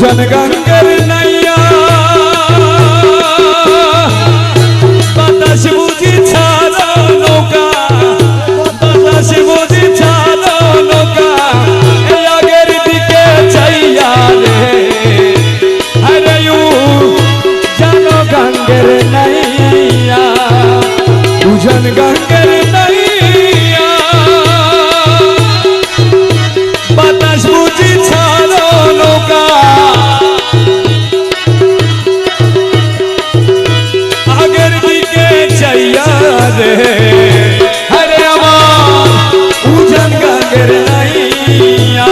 উজন গঙ্গের নাইয়া রে আরে আমার উজান গাঙ্গের নাইয়া।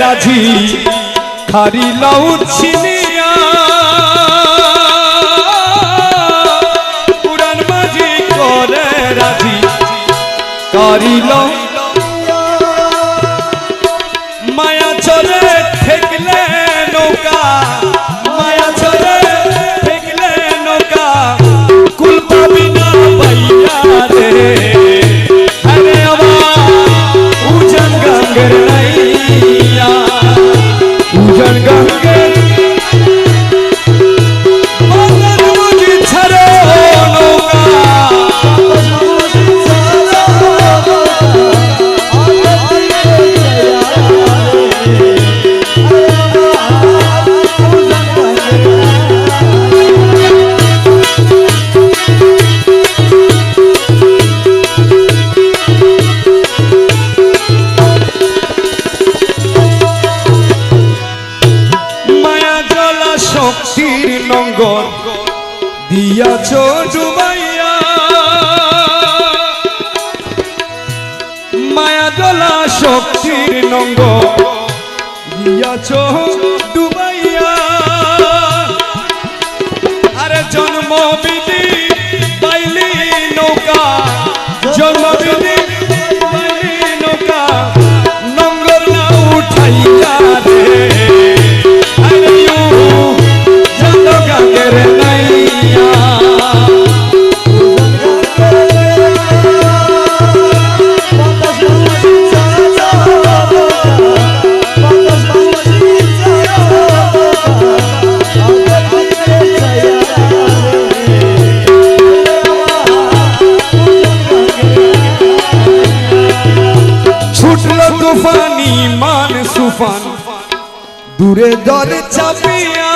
রাজি। খারি লউ ছিনিয়া পুরান মাঝি করে রাজি। কারি দিয়াছ ডুবাইয়া। মায়া জলা শক্তির নঙ্গ। দিয়াছ ডুবাইয়া। আরে জন্ম বিধি পাইলি নৌকা। জন্ম বিধি দূরে দরে চাপিয়া।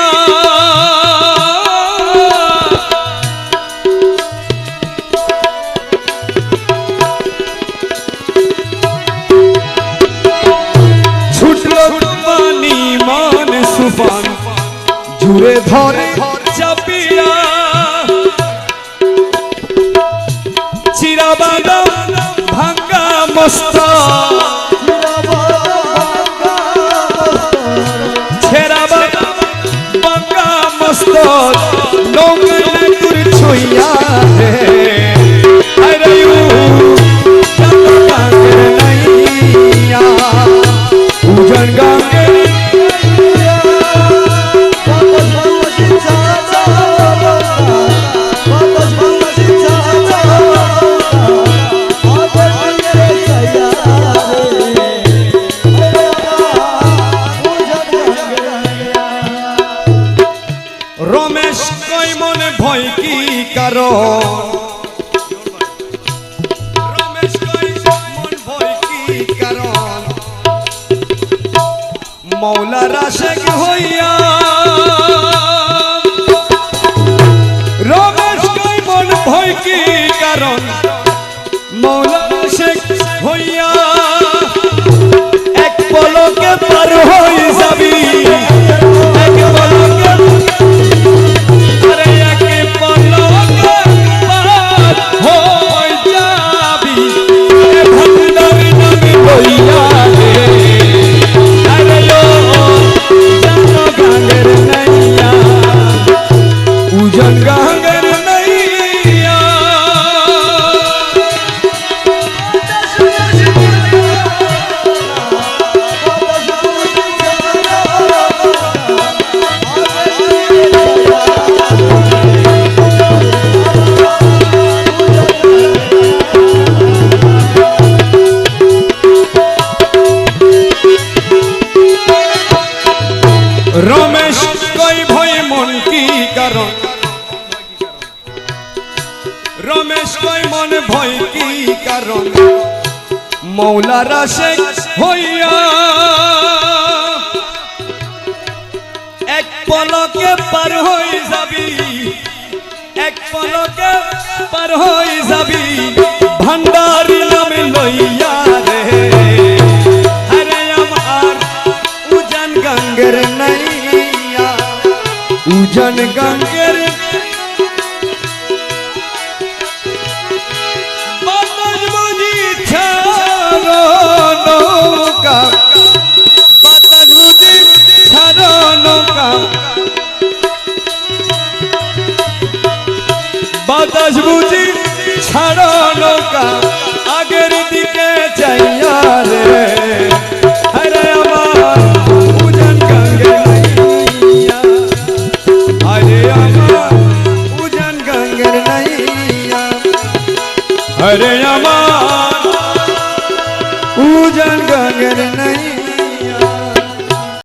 জুড়ে ধরে চাপিয়া। চিরাবাদা ভাঙ্গা মস্তা নৌকা তুর ছুইয়া রে। রমেশ কই মনে ভয় কি কই মন ভয় কি হইয়া। রমেশ কই মন ভয় কি কারণ? মৌলার রমেশ কই ভয় মন কি কারণ? রমেশ কই মন ভয় কি কারণ? মৌলার শেখ হইয়া এক পলকে পার হই যাবি, এক পলকে পার হই যাবি, ভান্ডারি নামে লইয়া গঙ্গের বাতাস বুঝি ছাড়ো নৌকা। আগের দিকে আরে